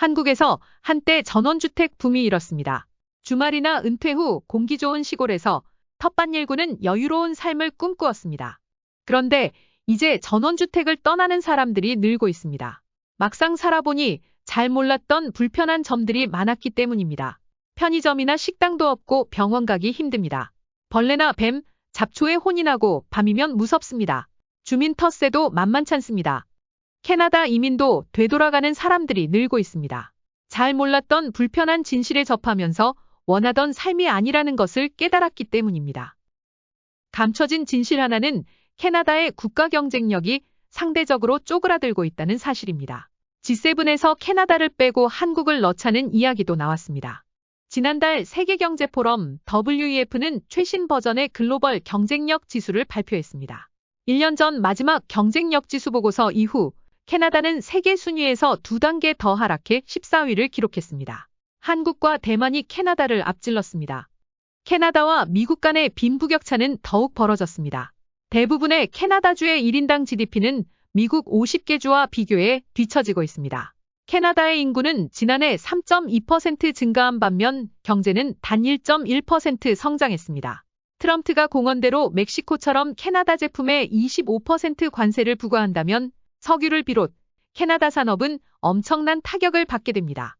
한국에서 한때 전원주택 붐이 일었습니다. 주말이나 은퇴 후 공기 좋은 시골에서 텃밭 일구는 여유로운 삶을 꿈꾸었습니다. 그런데 이제 전원주택을 떠나는 사람들이 늘고 있습니다. 막상 살아보니 잘 몰랐던 불편한 점들이 많았기 때문입니다. 편의점이나 식당도 없고 병원 가기 힘듭니다. 벌레나 뱀, 잡초에 혼이 나고 밤이면 무섭습니다. 주민 텃세도 만만찮습니다. 캐나다 이민도 되돌아가는 사람들이 늘고 있습니다. 잘 몰랐던 불편한 진실에 접하면서 원하던 삶이 아니라는 것을 깨달았기 때문입니다. 감춰진 진실 하나는 캐나다의 국가 경쟁력이 상대적으로 쪼그라들고 있다는 사실입니다. G7에서 캐나다를 빼고 한국을 넣자는 이야기도 나왔습니다. 지난달 세계경제포럼 WEF는 최신 버전의 글로벌 경쟁력 지수를 발표했습니다. 1년 전 마지막 경쟁력 지수 보고서 이후 캐나다는 세계 순위에서 두 단계 더 하락해 14위를 기록했습니다. 한국과 대만이 캐나다를 앞질렀습니다. 캐나다와 미국 간의 빈부격차는 더욱 벌어졌습니다. 대부분의 캐나다주의 1인당 GDP는 미국 50개 주와 비교해 뒤처지고 있습니다. 캐나다의 인구는 지난해 3.2% 증가한 반면 경제는 단 1.1% 성장했습니다. 트럼프가 공언대로 멕시코처럼 캐나다 제품에 25% 관세를 부과한다면 석유를 비롯 캐나다 산업은 엄청난 타격을 받게 됩니다.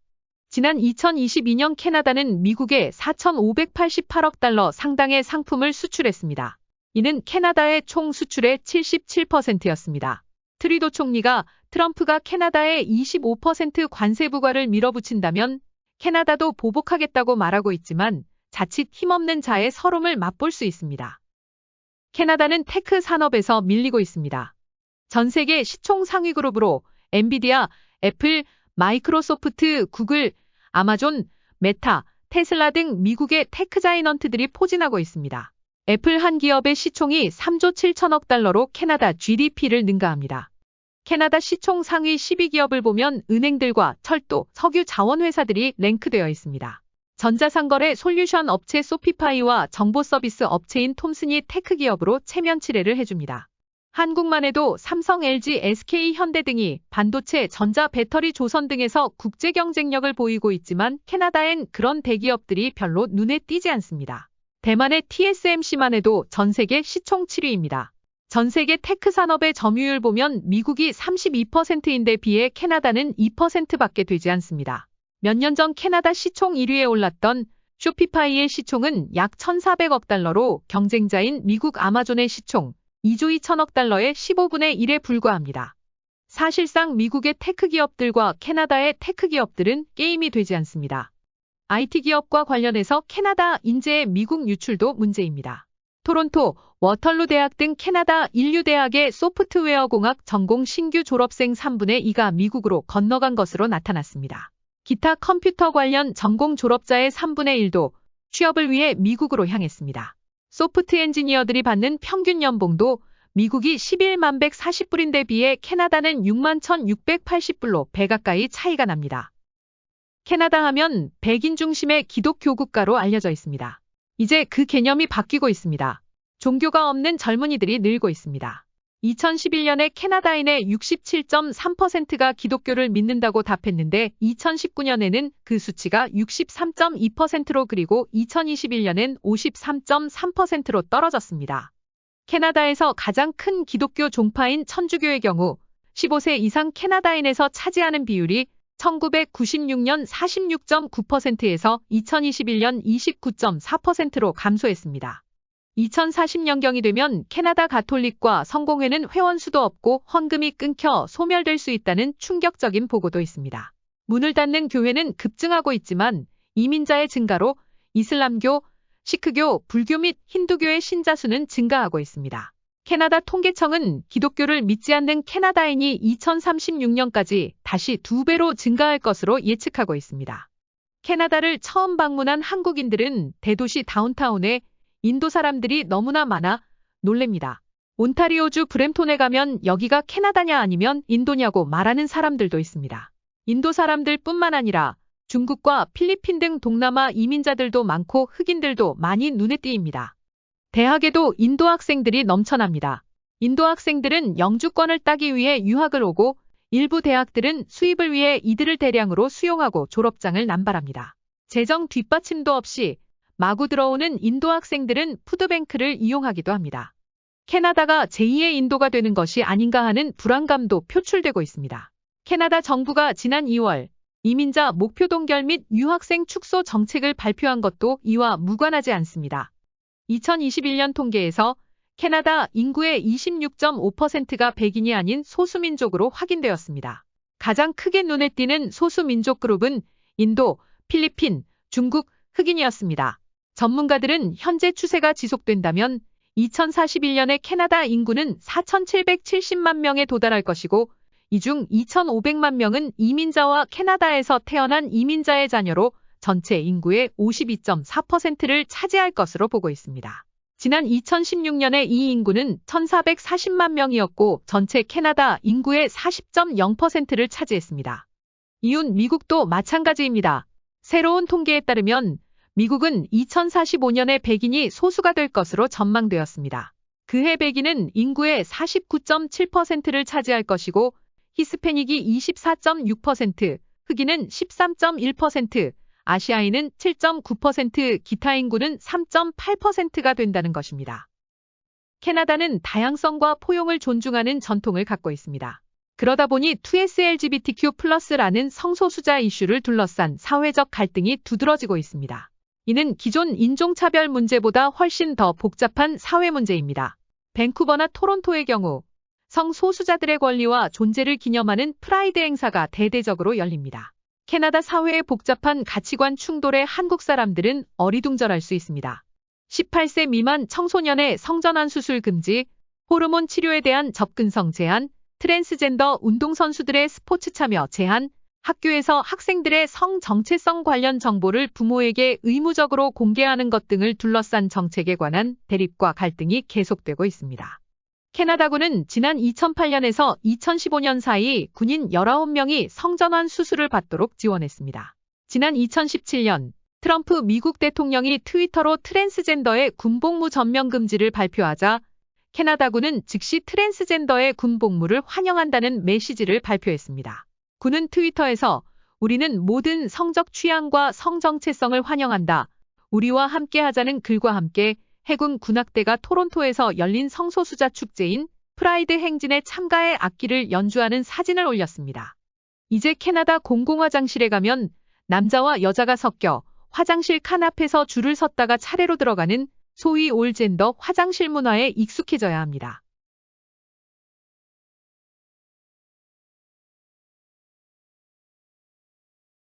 지난 2022년 캐나다는 미국에 4,588억 달러 상당의 상품을 수출했습니다. 이는 캐나다의 총 수출의 77%였습니다. 트리도 총리가 트럼프가 캐나다에 25% 관세 부과를 밀어붙인다면 캐나다도 보복하겠다고 말하고 있지만 자칫 힘없는 자의 서름을 맛볼 수 있습니다. 캐나다는 테크 산업에서 밀리고 있습니다. 전 세계 시총 상위 그룹으로 엔비디아, 애플, 마이크로소프트, 구글, 아마존, 메타, 테슬라 등 미국의 테크 자이넌트들이 포진하고 있습니다. 애플 한 기업의 시총이 3조 7천억 달러로 캐나다 GDP를 능가합니다. 캐나다 시총 상위 12기업을 보면 은행들과 철도, 석유 자원 회사들이 랭크되어 있습니다. 전자상거래 솔루션 업체 소피파이와 정보 서비스 업체인 톰슨이 테크 기업으로 체면 칠해를 해줍니다. 한국만 해도 삼성, LG, SK, 현대 등이 반도체, 전자, 배터리, 조선 등에서 국제 경쟁력을 보이고 있지만 캐나다엔 그런 대기업들이 별로 눈에 띄지 않습니다. 대만의 TSMC만 해도 전 세계 시총 7위입니다. 전 세계 테크 산업의 점유율 보면 미국이 32%인데 비해 캐나다는 2%밖에 되지 않습니다. 몇 년 전 캐나다 시총 1위에 올랐던 쇼피파이의 시총은 약 1,400억 달러로 경쟁자인 미국 아마존의 시총 2조 2천억 달러의 15분의 1에 불과합니다. 사실상 미국의 테크 기업들과 캐나다의 테크 기업들은 게임이 되지 않습니다. IT 기업과 관련해서 캐나다 인재의 미국 유출도 문제입니다. 토론토, 워털루 대학 등 캐나다 인류 대학의 소프트웨어 공학 전공 신규 졸업생 3분의 2가 미국으로 건너간 것으로 나타났습니다. 기타 컴퓨터 관련 전공 졸업자의 3분의 1도 취업을 위해 미국으로 향했습니다. 소프트 엔지니어들이 받는 평균 연봉도 미국이 11만 140불인데 비해 캐나다는 6만 1680불로 배 가까이 차이가 납니다. 캐나다 하면 백인 중심의 기독교 국가로 알려져 있습니다. 이제 그 개념이 바뀌고 있습니다. 종교가 없는 젊은이들이 늘고 있습니다. 2011년에 캐나다인의 67.3%가 기독교를 믿는다고 답했는데 2019년에는 그 수치가 63.2%로 그리고 2021년엔 53.3%로 떨어졌습니다. 캐나다에서 가장 큰 기독교 종파인 천주교의 경우 15세 이상 캐나다인에서 차지하는 비율이 1996년 46.9%에서 2021년 29.4%로 감소했습니다. 2040년경이 되면 캐나다 가톨릭과 성공회는 회원 수도 없고 헌금이 끊겨 소멸될 수 있다는 충격적인 보고도 있습니다. 문을 닫는 교회는 급증하고 있지만 이민자의 증가로 이슬람교, 시크교, 불교 및 힌두교의 신자 수는 증가하고 있습니다. 캐나다 통계청은 기독교를 믿지 않는 캐나다인이 2036년까지 다시 두 배로 증가할 것으로 예측하고 있습니다. 캐나다를 처음 방문한 한국인들은 대도시 다운타운에 인도 사람들이 너무나 많아 놀랍니다. 온타리오주 브램톤에 가면 여기가 캐나다냐 아니면 인도냐고 말하는 사람들도 있습니다. 인도 사람들 뿐만 아니라 중국과 필리핀 등 동남아 이민자들도 많고 흑인들도 많이 눈에 띄입니다. 대학에도 인도 학생들이 넘쳐납니다. 인도 학생들은 영주권을 따기 위해 유학을 오고 일부 대학들은 수입을 위해 이들을 대량으로 수용하고 졸업장을 남발합니다. 재정 뒷받침도 없이 마구 들어오는 인도 학생들은 푸드뱅크를 이용하기도 합니다. 캐나다가 제2의 인도가 되는 것이 아닌가 하는 불안감도 표출되고 있습니다. 캐나다 정부가 지난 2월 이민자 목표 동결 및 유학생 축소 정책을 발표한 것도 이와 무관하지 않습니다. 2021년 통계에서 캐나다 인구의 26.5%가 백인이 아닌 소수민족으로 확인되었습니다. 가장 크게 눈에 띄는 소수민족 그룹은 인도, 필리핀, 중국, 흑인이었습니다. 전문가들은 현재 추세가 지속된다면 2041년에 캐나다 인구는 4,770만 명에 도달할 것이고 이 중 2,500만 명은 이민자와 캐나다에서 태어난 이민자의 자녀로 전체 인구의 52.4%를 차지할 것으로 보고 있습니다. 지난 2016년에 이 인구는 1,440만 명이었고 전체 캐나다 인구의 40.0%를 차지했습니다. 이웃 미국도 마찬가지입니다. 새로운 통계에 따르면 미국은 2045년에 백인이 소수가 될 것으로 전망되었습니다. 그해 백인은 인구의 49.7%를 차지할 것이고 히스패닉이 24.6%, 흑인은 13.1%, 아시아인은 7.9%, 기타 인구는 3.8%가 된다는 것입니다. 캐나다는 다양성과 포용을 존중하는 전통을 갖고 있습니다. 그러다 보니 2SLGBTQ+라는 성소수자 이슈를 둘러싼 사회적 갈등이 두드러지고 있습니다. 이는 기존 인종차별 문제보다 훨씬 더 복잡한 사회 문제입니다. 밴쿠버나 토론토의 경우 성소수자들의 권리와 존재를 기념하는 프라이드 행사가 대대적으로 열립니다. 캐나다 사회의 복잡한 가치관 충돌에 한국 사람들은 어리둥절할 수 있습니다. 18세 미만 청소년의 성전환 수술 금지, 호르몬 치료에 대한 접근성 제한, 트랜스젠더 운동선수들의 스포츠 참여 제한, 학교에서 학생들의 성 정체성 관련 정보를 부모에게 의무적으로 공개하는 것 등을 둘러싼 정책에 관한 대립과 갈등이 계속되고 있습니다. 캐나다군은 지난 2008년에서 2015년 사이 군인 19명이 성전환 수술을 받도록 지원했습니다. 지난 2017년 트럼프 미국 대통령이 트위터로 트랜스젠더의 군복무 전면 금지를 발표하자 캐나다군은 즉시 트랜스젠더의 군복무를 환영한다는 메시지를 발표했습니다. 군은 트위터에서 우리는 모든 성적 취향과 성정체성을 환영한다. 우리와 함께 하자는 글과 함께 해군 군악대가 토론토에서 열린 성소수자 축제인 프라이드 행진에 참가해 악기를 연주하는 사진을 올렸습니다. 이제 캐나다 공공화장실에 가면 남자와 여자가 섞여 화장실 칸 앞에서 줄을 섰다가 차례로 들어가는 소위 올젠더 화장실 문화에 익숙해져야 합니다.